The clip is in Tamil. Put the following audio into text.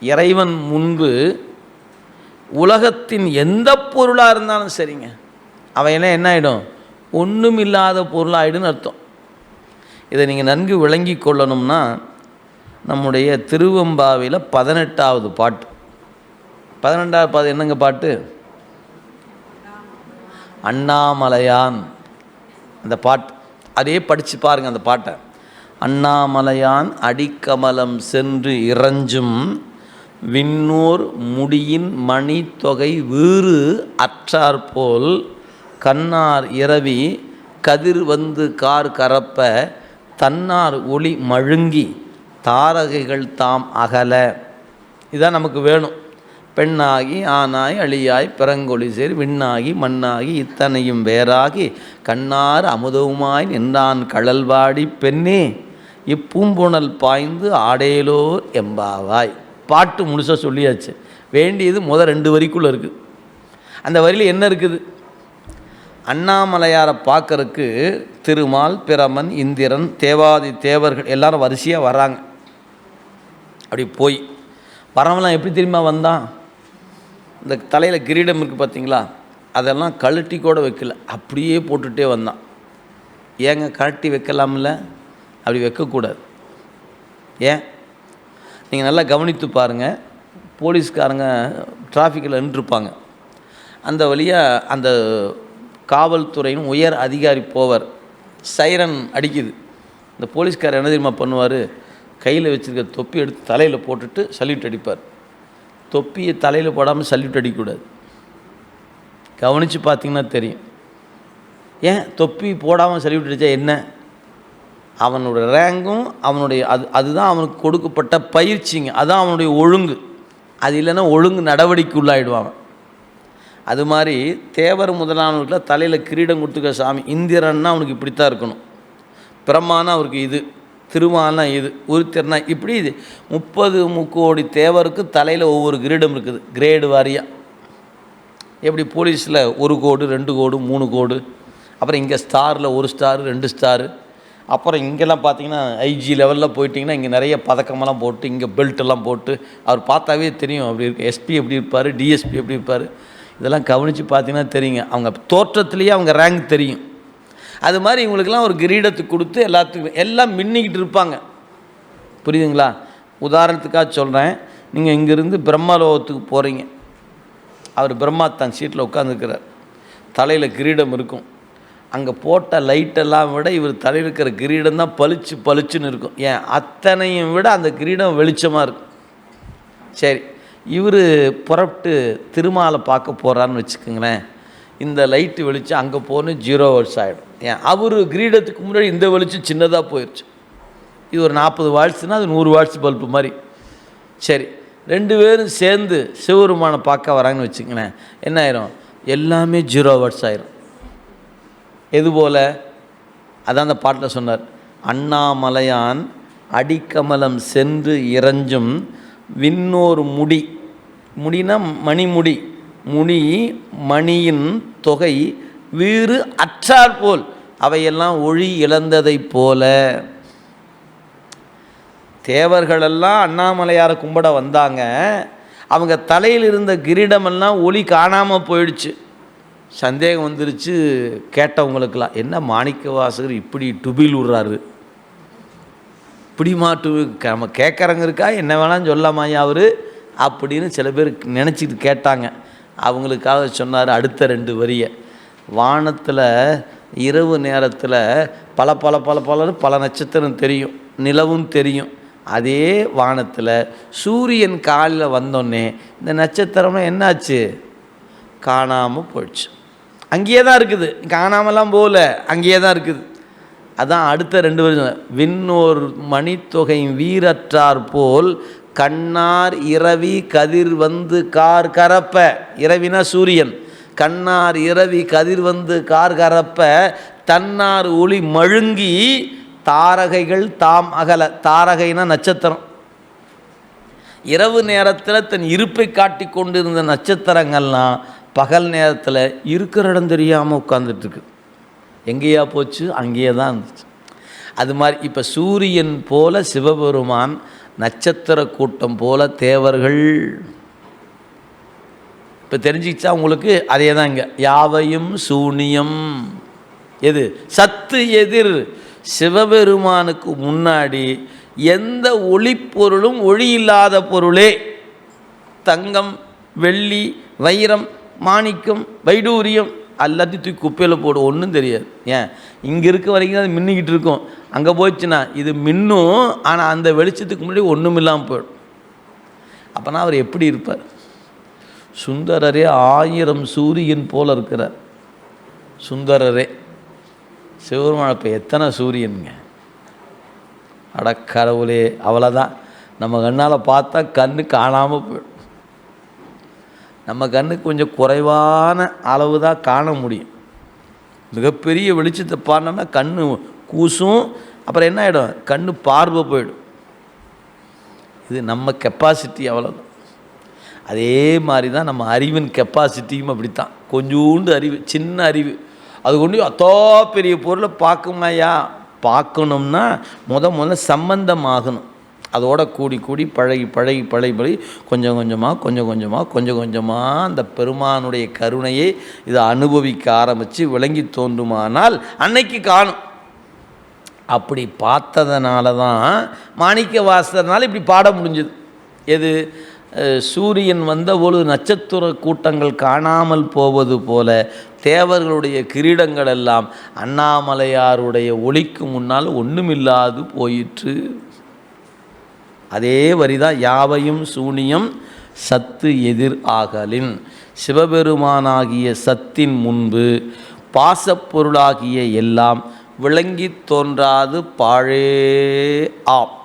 இறைவன் முன்பு உலகத்தின் எந்த பொருளாக இருந்தாலும் சரிங்க. அவையெல்லாம் என்ன ஆகிடும் ஒன்றும் இல்லாத பொருளாகிடுன்னு அர்த்தம். இதை நீங்கள் நன்கு விளங்கி கொள்ளணும்னா நம்முடைய திருவெம்பாவில் பதினெட்டாவது பாட்டு. பதினெண்டாவது பாது என்னங்க பாட்டு? அண்ணாமலையான். அந்த பாட்டு அதே படித்து பாருங்கள் அந்த பாட்டை. அண்ணாமலையான் அடிக்கமலம் சென்று இறஞ்சும் விண்ணோர் முடியின் மணி தொகை வீறு அற்றாற்போல் கண்ணார் இரவி கதிர் வந்து கார் கரப்ப தன்னார் ஒளி மழுங்கி தாரகைகள் தாம் அகல. இதான் நமக்கு வேணும். பெண்ணாகி ஆனாய் அழியாய் பிறங்கொழி சேர் விண்ணாகி மண்ணாகி இத்தனையும் வேறாகி கண்ணார் அமுதவுமாய் நின்றான் கழல்வாடி பெண்ணே இப்பூம்புணல் பாய்ந்து ஆடேலோர் எம்பாவாய். பாட்டு முழுசாக சொல்லியாச்சு. வேண்டியது முதல் ரெண்டு வரிக்குள்ளே இருக்குது அந்த வரியில் என்ன இருக்குது? அண்ணாமலையாரை பார்க்கறக்கு திருமால் பிரமன் இந்திரன் தேவாதி தேவர்கள் எல்லாரும் வரிசையாக வராங்க அப்படி போய். வரவன்லாம் எப்படி தெரியுமா வந்தான் இந்த தலையில் கிரீடம் இருக்குது பார்த்தீங்களா அதெல்லாம் கழட்டி கூட வைக்கல. அப்படியே போட்டுகிட்டே வந்தான். ஏங்க கழட்டி வைக்கலாம்ல? அப்படி வைக்கக்கூடாது. ஏன்? நீங்கள் நல்லா கவனித்து பாருங்கள் போலீஸ்காரங்க டிராஃபிக்கில் நின்றுருப்பாங்க. அந்த வழியாக அந்த காவல்துறையின் உயர் அதிகாரி போவர் சைரன் அடிக்குது. இந்த போலீஸ்கார் என்ன தெரியுமா பண்ணுவார்? கையில் வச்சுருக்க தொப்பி எடுத்து தலையில் போட்டுட்டு சல்யூட் அடிப்பார். தொப்பியை தலையில் போடாமல் சல்யூட் அடிக்கக்கூடாது. கவனித்து பார்த்தீங்கன்னா தெரியும். ஏன்? தொப்பி போடாமல் சல்யூட் அடித்தா என்ன? அவனோட ரேங்கும் அவனுடைய அது அதுதான் அவனுக்கு கொடுக்கப்பட்ட பயிற்சிங்க. அதுதான் அவனுடைய ஒழுங்கு. அது இல்லைன்னா ஒழுங்கு நடவடிக்கை உள்ளாயிடுவான் அது மாதிரி தேவர் முதலானவர்களை தலையில் கிரீடம் கொடுத்துக்க சாமி இந்திரன்னா அவனுக்கு இப்படித்தான் இருக்கணும். பிரம்மானா அவருக்கு இது திருமானா இது உருத்திரனா இப்படி இது. முப்பது முக்கோடி தேவருக்கு தலையில் ஒவ்வொரு கிரீடம் இருக்குது. கிரேடு வாரியாக எப்படி போலீஸில் ஒரு கோடு ரெண்டு கோடு மூணு கோடு. அப்புறம் இங்கே ஸ்டாரில் ஒரு ஸ்டார் ரெண்டு ஸ்டாரு அப்புறம் இங்கெல்லாம் பார்த்தீங்கன்னா ஐஜி லெவலில் போயிட்டிங்கன்னா இங்கே நிறைய பதக்கமெல்லாம் போட்டு இங்கே பெல்ட் எல்லாம் போட்டு அவர் பார்த்தாவே தெரியும் அப்படி இருக்கு. எஸ்பி எப்படி இருப்பார் டிஎஸ்பி எப்படி இருப்பார். இதெல்லாம் கவனித்து பார்த்தீங்கன்னா தெரியுங்க. அவங்க தோற்றத்துலேயே அவங்க ரேங்க் தெரியும். அது மாதிரி இவங்களுக்கெல்லாம் ஒரு கிரீடத்தை கொடுத்து எல்லாத்துக்கும் எல்லாம் மின்னிக்கிட்டு இருப்பாங்க. புரியுதுங்களா? உதாரணத்துக்காக சொல்கிறேன் நீங்கள் இங்கேருந்து பிரம்மலோகத்துக்கு போகிறீங்க அவர் பிரம்மா தன் சீட்டில் உட்காந்துருக்கிறார் தலையில் கிரீடம் இருக்கும். அங்கே போட்ட லைட்டெல்லாம் விட இவர் தலையில் இருக்கிற கிரீடம் தான் பளிச்சு பளிச்சுன்னு இருக்கும். ஏன்? அத்தனையும் விட அந்த கிரீடம் வெளிச்சமாக இருக்கும். சரி இவர் புறப்பட்டு திருமாலை பார்க்க போகிறான்னு வச்சுக்கோங்களேன். இந்த லைட்டு வெளிச்சம் அங்கே போகணும் ஜீரோ வாட்ஸ் ஆகிடும் ஏன்? அவர் கிரீடத்துக்கு முன்னாடி இந்த வெளிச்சம் சின்னதாக போயிடுச்சு இது ஒரு நாற்பது வாட்ஸ்னால் அது நூறு வாட்ஸ் பல்பு மாதிரி. சரி ரெண்டு பேரும் சேர்ந்து சிவபெருமானை பார்க்க வராங்கன்னு வச்சுக்கோங்களேன். என்ன ஆயிரும்? எல்லாமே ஜீரோ வாட்ஸ் ஆயிரும். எது போல் அதான் அந்த பாட்டில் சொன்னார். அண்ணாமலையான் அடிக்கமலம் சென்று இறஞ்சும் விண்ணோர் முடி. முடினா மணிமுடி. முடி மணியின் தொகை வீறு அற்றார் போல். அவையெல்லாம் ஒளி இழந்ததைப் போல. தேவர்களெல்லாம் அண்ணாமலையாரை கும்பிட வந்தாங்க. அவங்க தலையில் இருந்த கிரீடமெல்லாம் ஒளி காணாமல் போயிடுச்சு. சந்தேகம் வந்துருச்சு கேட்டவங்களுக்கெல்லாம். என்ன மாணிக்க வாசகர் இப்படி டுபில் விடுறாரு? இப்படி மாட்டு நம்ம கேட்குறவங்க இருக்கா? என்ன வேணாலும் சொல்லாமாயா அவர்? அப்படின்னு சில பேர் நினச்சிட்டு கேட்டாங்க. அவங்களுக்காக சொன்னார் அடுத்த ரெண்டு வரியை. வானத்தில் இரவு நேரத்தில் பல பல பல பல பல நட்சத்திரம் தெரியும். நிலவும் தெரியும். அதே வானத்தில் சூரியன் காலையில் வந்தோடனே இந்த நட்சத்திரம்லாம் என்னாச்சு? காணாமல் போயிடுச்சு. அங்கேயே தான் இருக்குது. காணாமலாம் போகல. அங்கேயே தான் இருக்குது. அதான் அடுத்த ரெண்டு வருஷம் விண்ணோர் மணித்தொகையும் வீரற்றார் போல் கண்ணார் இரவி கதிர் வந்து கார் கரப்ப. இரவினா சூரியன். கண்ணார் இரவி கதிர் வந்து கார் கரப்ப. தன்னார் ஒளி மழுங்கி தாரகைகள் தாம் அகல. தாரகைனா நட்சத்திரம். இரவு நேரத்தில் தன் இருப்பை காட்டி கொண்டிருந்த நட்சத்திரங்கள்லாம் பகல் நேரத்தில் இருக்கிற இடம் தெரியாமல் உட்காந்துட்டுருக்கு எங்கேயா போச்சு? அங்கேயே தான் இருந்துச்சு. அது மாதிரி இப்போ சூரியன் போல சிவபெருமான் நட்சத்திர கூட்டம் போல தேவர்கள். இப்போ தெரிஞ்சிச்சா உங்களுக்கு? அதே தான் இங்கே. யாவையும் சூனியம். எது? சத்து எதிர். சிவபெருமானுக்கு முன்னாடி எந்த ஒளிப்பொருளும் ஒளி இல்லாத பொருளே. தங்கம் வெள்ளி வைரம் மாணிக்கம் வைடூரியம் எல்லாத்தையும் தூக்கி குப்பையில் போடும். ஒன்றும் தெரியாது. ஏன்? இங்கே இருக்க வரைக்கும் அது மின்னிக்கிட்டு இருக்கும். அங்கே போச்சுன்னா இது மின்னும் ஆனால் அந்த வெளிச்சத்துக்கு முன்னாடி ஒன்றும் இல்லாமல் போயிடும். அப்போனா அவர் எப்படி இருப்பார்? சுந்தரரே ஆயிரம் சூரியன் போல் இருக்கிறார். சுந்தரரே. சிவருமான இப்போ எத்தனை சூரியனுங்க? அடக்கடவுளே அவ்வளோதான் நம்ம கண்ணால் பார்த்தா கண்ணு காணாமல் போயிடும். நம்ம கண்ணுக்கு கொஞ்சம் குறைவான அளவு தான் காண முடியும். மிகப்பெரிய வெளிச்சத்தை பாடினோம்னா கண்ணு கூசும் அப்புறம் என்ன ஆகிடும் கண்ணு பார்வை போயிடும். இது நம்ம கெப்பாசிட்டி அவ்வளோதான் அதே மாதிரி தான் நம்ம அறிவின் கெப்பாசிட்டியும் அப்படி தான் கொஞ்சோண்டு அறிவு சின்ன அறிவு. அது கொண்டு அத்தோ பெரிய பொருளை பார்க்குமாயா பார்க்கணும்னா முத முதல்ல சம்பந்தமாகணும். அதோட கூடி கூடி பழகி பழகி பழகி பழகி கொஞ்சம் கொஞ்சமாக கொஞ்சம் கொஞ்சமாக கொஞ்சம் கொஞ்சமாக அந்த பெருமானுடைய கருணையை இதை அனுபவிக்க ஆரம்பித்து விளங்கி தோன்றுமானால் அன்னைக்கு காணும். அப்படி பார்த்ததுனால தான் மாணிக்க வாசகர்னால இப்படி பாட முடிஞ்சது. எது? சூரியன் வந்த பொழுது நட்சத்திர கூட்டங்கள் காணாமல் போவது போல தேவர்களுடைய கிரீடங்கள் எல்லாம் அண்ணாமலையாருடைய ஒளிக்கு முன்னால் ஒன்றுமில்லாது போயிற்று. அதே வரிதான் யாவையும் சூனியம் சத்து எதிர் ஆகலின். சிவபெருமானாகிய சத்தின் முன்பு பாசப்பொருளாகிய எல்லாம் விளங்கித் தோன்றாது பாழே ஆம்.